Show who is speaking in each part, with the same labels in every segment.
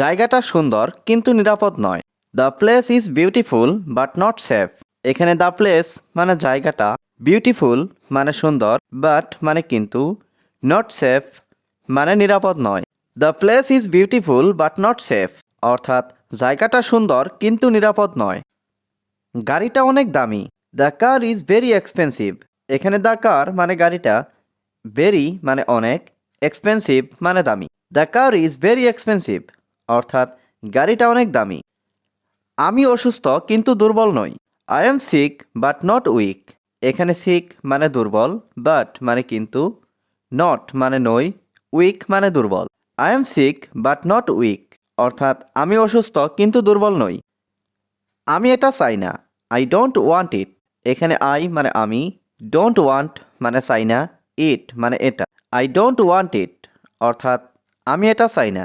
Speaker 1: জায়গাটা সুন্দর, কিন্তু নিরাপদ নয়। The place is beautiful but not safe এখানে দ্য প্লেস মানে জায়গাটা বিউটিফুল মানে সুন্দর বাট মানে কিন্তু নট সেফ মানে নিরাপদ নয়। The place is beautiful but not safe অর্থাৎ জায়গাটা সুন্দর, কিন্তু নিরাপদ নয়। গাড়িটা অনেক দামি। The car is very expensive এখানে দ্য কার মানে গাড়িটা ভেরি মানে অনেক এক্সপেন্সিভ মানে দামি। The car is very expensive অর্থাৎ গাড়িটা অনেক দামি। আমি অসুস্থ, কিন্তু দুর্বল নই। I am sick but not weak এখানে সিক মানে দুর্বল বাট মানে কিন্তু নট মানে নই উইক মানে দুর্বল। I am sick but not weak অর্থাৎ আমি অসুস্থ, কিন্তু দুর্বল নই। আমি এটা চাই না। আই ডোন্ট ওয়ান্ট ইট এখানে আই মানে আমি ডোন্ট ওয়ান্ট মানে চাই না ইট মানে এটা। আই ডোন্ট ওয়ান্ট ইট অর্থাৎ আমি এটা চাই না।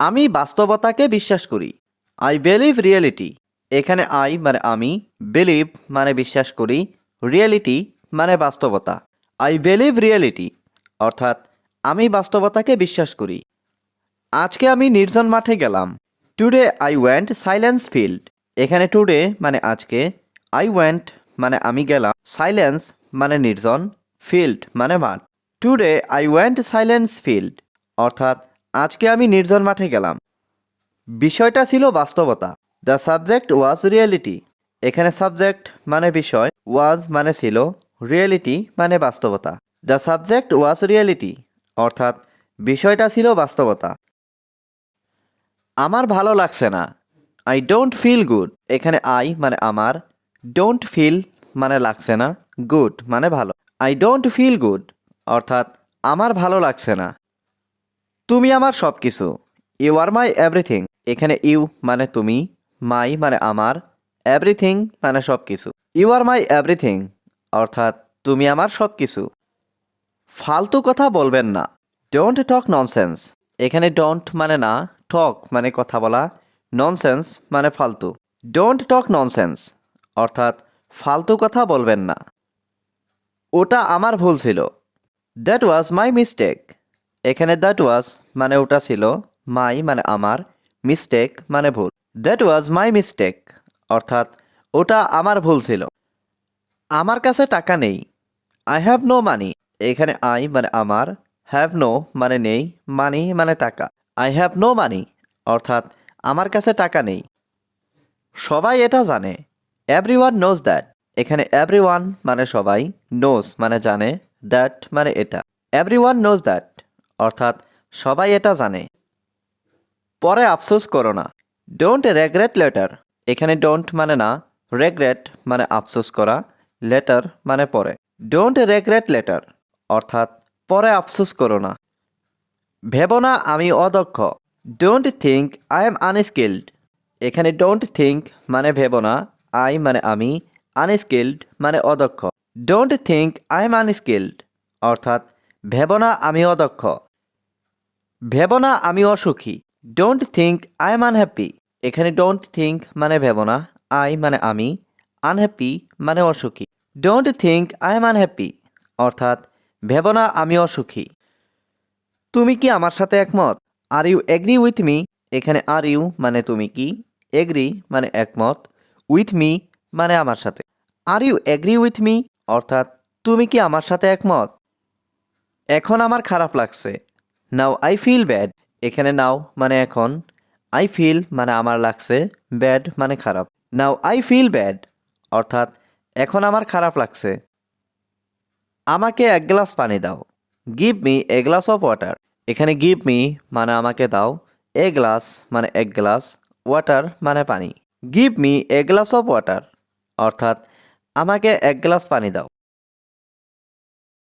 Speaker 1: আমি বাস্তবতাকে বিশ্বাস করি। আই বিলিভ রিয়েলিটি এখানে আই মানে আমি বিলিভ মানে বিশ্বাস করি রিয়েলিটি মানে বাস্তবতা। আই বিলিভ রিয়েলিটি অর্থাৎ, আমি বাস্তবতাকে বিশ্বাস করি। আজকে আমি নির্জন মাঠে গেলাম। Today I went silence field এখানে টুডে মানে আজকে। আই ওয়েন্ট মানে আমি গেলাম। সাইলেন্স মানে নির্জন। ফিল্ড মানে মাঠ। Today I went silence field অর্থাৎ আজকে আমি নির্জন মাঠে গেলাম। বিষয়টা ছিল বাস্তবতা। দ্য সাবজেক্ট ওয়াজ রিয়েলিটি এখানে সাবজেক্ট মানে বিষয় ওয়াজ মানে ছিল রিয়েলিটি মানে বাস্তবতা। দ্য সাবজেক্ট ওয়াজ রিয়েলিটি অর্থাৎ বিষয়টা ছিল বাস্তবতা। আমার ভালো লাগছে না। আই ডোন্ট ফিল গুড এখানে আই মানে আমার ডোন্ট ফিল মানে লাগছে না গুড মানে ভালো। আই ডোন্ট ফিল গুড অর্থাৎ আমার ভালো লাগছে না। তুমি আমার সব কিছু ইউ আর মাই এভরিথিং এখানে ইউ মানে তুমি মাই মানে আমার এভরিথিং মানে সব কিছু ইউ আর মাই এভরিথিং অর্থাৎ তুমি আমার সব কিছু ফালতু কথা বলবেন না। ডোন্ট টক ননসেন্স এখানে ডোন্ট মানে না টক মানে কথা বলা ননসেন্স মানে ফালতু। ডোন্ট টক ননসেন্স অর্থাৎ ফালতু কথা বলবেন না। ওটা আমার ভুল ছিল। দ্যাট ওয়াজ মাই মিস্টেক এখানে দ্যাট ওয়াজ মানে ওটা ছিল মাই মানে আমার মিস্টেক মানে ভুল। দ্যাট ওয়াজ মাই মিস্টেক অর্থাৎ ওটা আমার ভুল ছিল। আমার কাছে টাকা নেই আই হ্যাভ নো মানি এখানে আই মানে আমার হ্যাভ নো মানে নেই মানি মানে টাকা। আই হ্যাভ নো মানি অর্থাৎ আমার কাছে টাকা নেই। সবাই এটা জানে এভরি ওয়ান নোজ দ্যাট এখানে এভরি ওয়ান মানে সবাই নোজ মানে জানে দ্যাট মানে এটা। এভরি ওয়ান নোজ দ্যাট অর্থাৎ সবাই এটা জানে। পরে আফসোস করো না। ডোন্ট রেগ্রেট লেটার এখানে ডোন্ট মানে না রেগ্রেট মানে আফসোস করা লেটার মানে পরে। ডোন্ট রেগ্রেট লেটার অর্থাৎ পরে আফসোস করো না। ভেব না আমি অদক্ষ। Don't think I am unskilled এখানে ডোন্ট থিঙ্ক মানে ভেব না আই মানে আমি আনস্কিল্ড মানে অদক্ষ। Don't think I am unskilled অর্থাৎ ভেব না আমি অদক্ষ। ভেব না, আমি অসুখী। Don't think I am unhappy এখানে ডোন্ট থিঙ্ক মানে ভেব না আই মানে আমি আনহ্যাপি মানে অসুখী। Don't think I am unhappy অর্থাৎ, ভেব না, আমি অসুখী। তুমি কি আমার সাথে একমত? Are you agree with me এখানে আর ইউ মানে তুমি কি? এগ্রি মানে একমত। উইথ মি মানে আমার সাথে। Are you agree with me অর্থাৎ, তুমি কি আমার সাথে একমত? এখন আমার খারাপ লাগছে। নাও আই ফিল ব্যাড এখানে নাও মানে এখন। আই ফিল মানে আমার লাগছে। ব্যাড মানে খারাপ। নাও আই ফিল ব্যাড অর্থাৎ, এখন আমার খারাপ লাগছে। আমাকে এক গ্লাস পানি দাও। Give me a glass of water এখানে গিভ মি মানে আমাকে দাও। এ গ্লাস মানে এক গ্লাস। ওয়াটার মানে পানি। Give me a glass of water অর্থাৎ, আমাকে এক গ্লাস পানি দাও।